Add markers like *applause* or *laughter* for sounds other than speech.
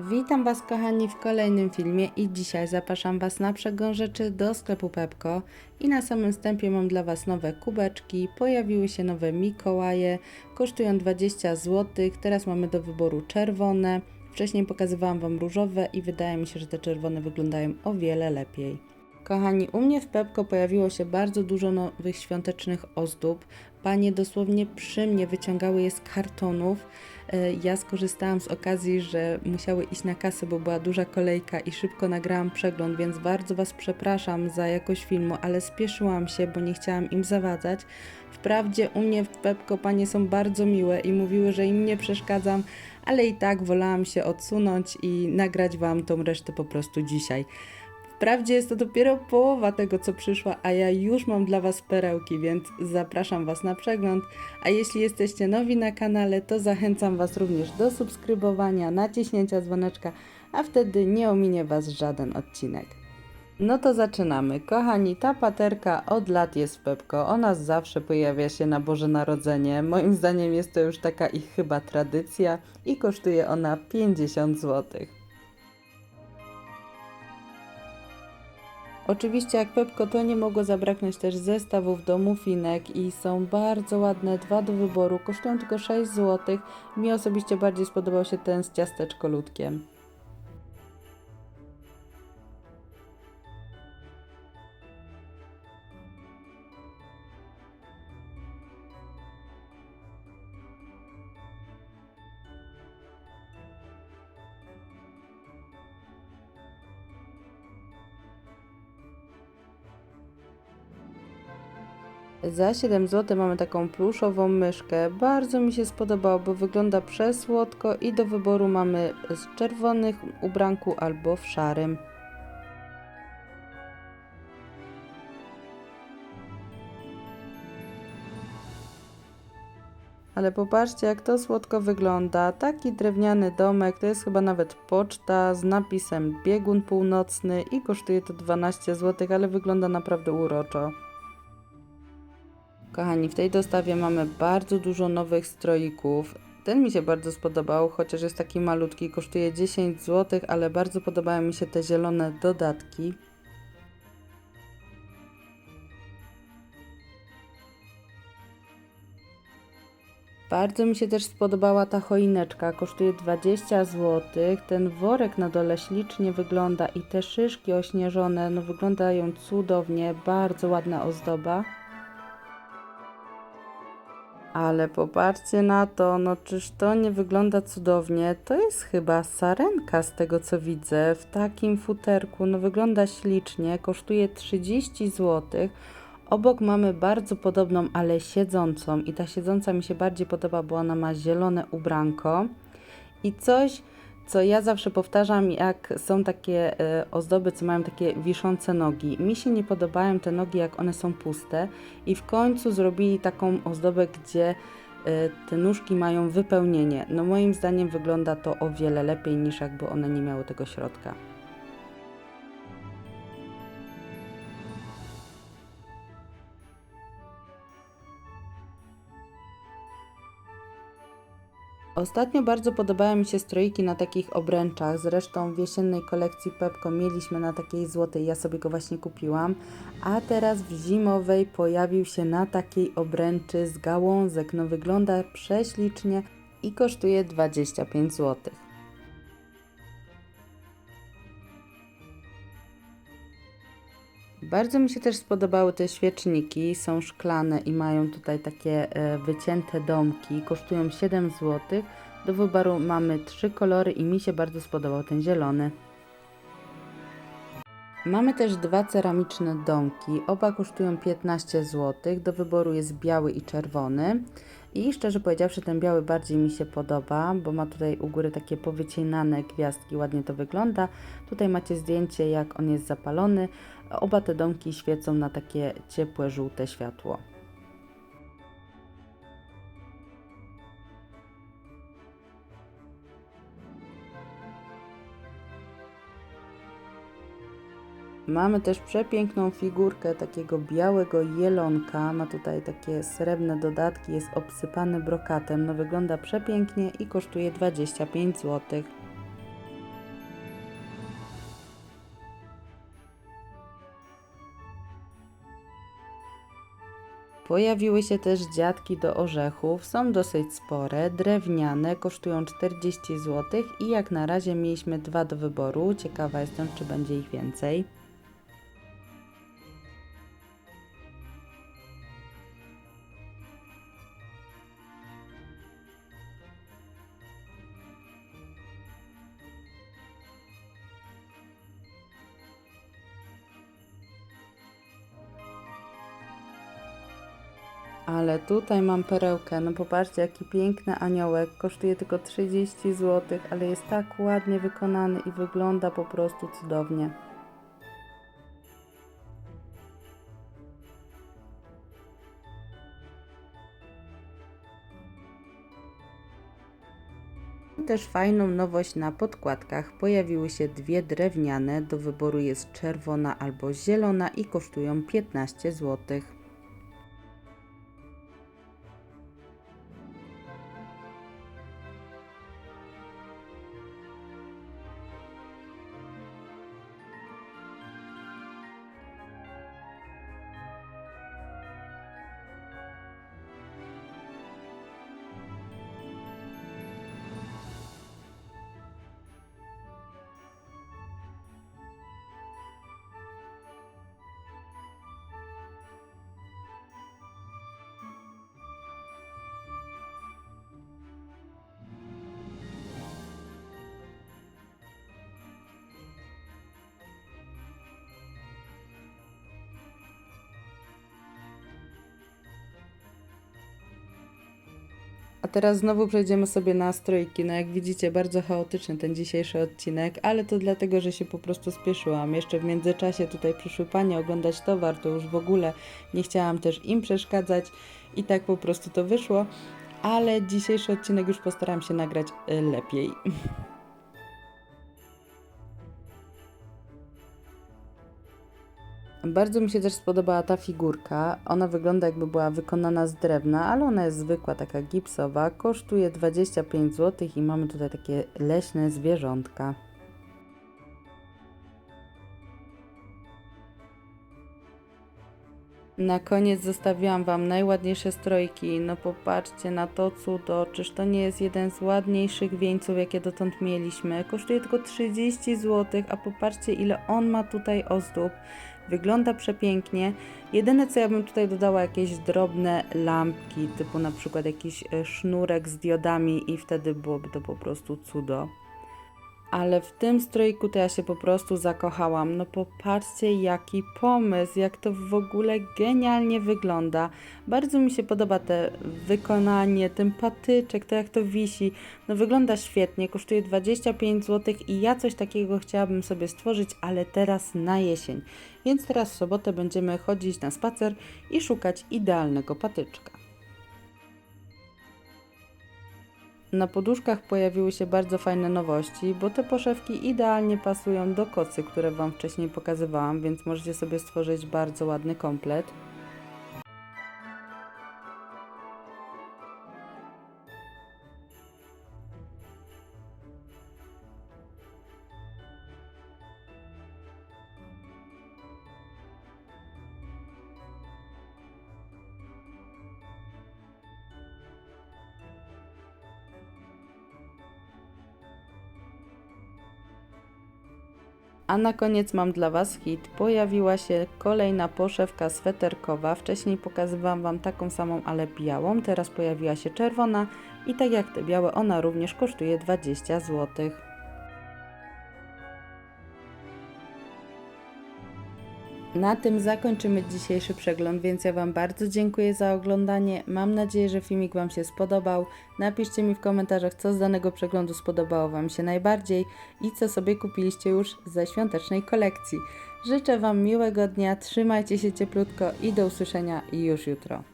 Witam Was kochani w kolejnym filmie i dzisiaj zapraszam Was na przegląd rzeczy do sklepu Pepko. I na samym wstępie mam dla Was nowe kubeczki, pojawiły się nowe Mikołaje, kosztują 20 zł, teraz mamy do wyboru czerwone, wcześniej pokazywałam Wam różowe i wydaje mi się, że te czerwone wyglądają o wiele lepiej. Kochani, u mnie w Pepko pojawiło się bardzo dużo nowych świątecznych ozdób. Panie dosłownie przy mnie wyciągały je z kartonów. E, Ja skorzystałam z okazji, że musiały iść na kasę, bo była duża kolejka i szybko nagrałam przegląd, więc bardzo Was przepraszam za jakość filmu, ale spieszyłam się, bo nie chciałam im zawadzać. Wprawdzie u mnie w Pepko panie są bardzo miłe i mówiły, że im nie przeszkadzam, ale i tak wolałam się odsunąć i nagrać Wam tą resztę po prostu dzisiaj. Wprawdzie jest to dopiero połowa tego, co przyszła, a ja już mam dla Was perełki, więc zapraszam Was na przegląd. A jeśli jesteście nowi na kanale, to zachęcam Was również do subskrybowania, naciśnięcia dzwoneczka, a wtedy nie ominie Was żaden odcinek. No to zaczynamy. Kochani, ta paterka od lat jest w Pepko. Ona zawsze pojawia się na Boże Narodzenie. Moim zdaniem jest to już taka ich chyba tradycja i kosztuje ona 50 złotych. Oczywiście jak Pepko to nie mogło zabraknąć też zestawów do mufinek i są bardzo ładne, dwa do wyboru, kosztują tylko 6 zł. Mi osobiście bardziej spodobał się ten z ciasteczko ludkiem. Za 7 zł mamy taką pluszową myszkę. Bardzo mi się spodobało, bo wygląda przesłodko i do wyboru mamy z czerwonych ubranku albo w szarym. Ale popatrzcie, jak to słodko wygląda. Taki drewniany domek, to jest chyba nawet poczta z napisem biegun północny i kosztuje to 12 zł, ale wygląda naprawdę uroczo. Kochani, w tej dostawie mamy bardzo dużo nowych stroików. Ten mi się bardzo spodobał, chociaż jest taki malutki, kosztuje 10 zł, ale bardzo podobają mi się te zielone dodatki. Bardzo mi się też spodobała ta choineczka, kosztuje 20 zł. Ten worek na dole ślicznie wygląda i te szyszki ośnieżone, no wyglądają cudownie, bardzo ładna ozdoba. Ale popatrzcie na to, no czyż to nie wygląda cudownie? To jest chyba sarenka z tego co widzę, w takim futerku, no wygląda ślicznie, kosztuje 30 zł. Obok mamy bardzo podobną, ale siedzącą i ta siedząca mi się bardziej podoba, bo ona ma zielone ubranko i coś, co ja zawsze powtarzam, jak są takie e, ozdoby, co mają takie wiszące nogi. Mi się nie podobają te nogi, jak one są puste i w końcu zrobili taką ozdobę, gdzie e, te nóżki mają wypełnienie. No moim zdaniem wygląda to o wiele lepiej niż jakby one nie miały tego środka. Ostatnio bardzo podobały mi się stroiki na takich obręczach. Zresztą w jesiennej kolekcji Pepko mieliśmy na takiej złotej, ja sobie go właśnie kupiłam. A teraz w zimowej pojawił się na takiej obręczy z gałązek. No wygląda prześlicznie i kosztuje 25 zł. Bardzo mi się też spodobały te świeczniki, są szklane i mają tutaj takie e, wycięte domki, kosztują 7 zł. Do wyboru mamy trzy kolory i mi się bardzo spodobał ten zielony. Mamy też dwa ceramiczne domki, oba kosztują 15 zł. Do wyboru jest biały i czerwony. I szczerze powiedziawszy, ten biały bardziej mi się podoba, bo ma tutaj u góry takie powycinane gwiazdki, ładnie to wygląda. Tutaj macie zdjęcie, jak on jest zapalony. Oba te domki świecą na takie ciepłe, żółte światło. Mamy też przepiękną figurkę takiego białego jelonka. Ma tutaj takie srebrne dodatki, jest obsypany brokatem. No wygląda przepięknie i kosztuje 25 zł. Pojawiły się też dziadki do orzechów, są dosyć spore, drewniane, kosztują 40 zł i jak na razie mieliśmy dwa do wyboru. Ciekawa jestem, czy będzie ich więcej. Ale tutaj mam perełkę. No popatrzcie, jaki piękny aniołek. Kosztuje tylko 30 zł, ale jest tak ładnie wykonany i wygląda po prostu cudownie. Też fajną nowość na podkładkach. Pojawiły się dwie drewniane. Do wyboru jest czerwona albo zielona i kosztują 15 zł. Teraz znowu przejdziemy sobie na strojki. No jak widzicie, bardzo chaotyczny ten dzisiejszy odcinek, ale to dlatego, że się po prostu spieszyłam. Jeszcze w międzyczasie tutaj przyszły panie oglądać towar, to już w ogóle nie chciałam też im przeszkadzać i tak po prostu to wyszło. Ale dzisiejszy odcinek już postaram się nagrać y, lepiej. *laughs* Bardzo mi się też spodobała ta figurka. Ona wygląda jakby była wykonana z drewna, ale ona jest zwykła, taka gipsowa. Kosztuje 25 zł i mamy tutaj takie leśne zwierzątka. Na koniec zostawiłam Wam najładniejsze strojki. No popatrzcie na to cudo. Czyż to nie jest jeden z ładniejszych wieńców, jakie dotąd mieliśmy? Kosztuje tylko 30 zł, a popatrzcie ile on ma tutaj ozdób. Wygląda przepięknie. Jedyne co ja bym tutaj dodała jakieś drobne lampki, typu na przykład jakiś e, sznurek z diodami i wtedy byłoby to po prostu cudo. Ale w tym stroiku to ja się po prostu zakochałam. No popatrzcie jaki pomysł, jak to w ogóle genialnie wygląda. Bardzo mi się podoba te wykonanie, ten patyczek, to jak to wisi. No wygląda świetnie, kosztuje 25 zł i ja coś takiego chciałabym sobie stworzyć, ale teraz na jesień. Więc teraz w sobotę będziemy chodzić na spacer i szukać idealnego patyczka. Na poduszkach pojawiły się bardzo fajne nowości, bo te poszewki idealnie pasują do kocy, które Wam wcześniej pokazywałam, więc możecie sobie stworzyć bardzo ładny komplet. A na koniec mam dla Was hit. Pojawiła się kolejna poszewka sweterkowa. Wcześniej pokazywałam Wam taką samą, ale białą. Teraz pojawiła się czerwona i tak jak te białe, ona również kosztuje 20 zł. Na tym zakończymy dzisiejszy przegląd, więc ja Wam bardzo dziękuję za oglądanie. Mam nadzieję, że filmik Wam się spodobał. Napiszcie mi w komentarzach, co z danego przeglądu spodobało Wam się najbardziej i co sobie kupiliście już ze świątecznej kolekcji. Życzę Wam miłego dnia, trzymajcie się cieplutko i do usłyszenia już jutro.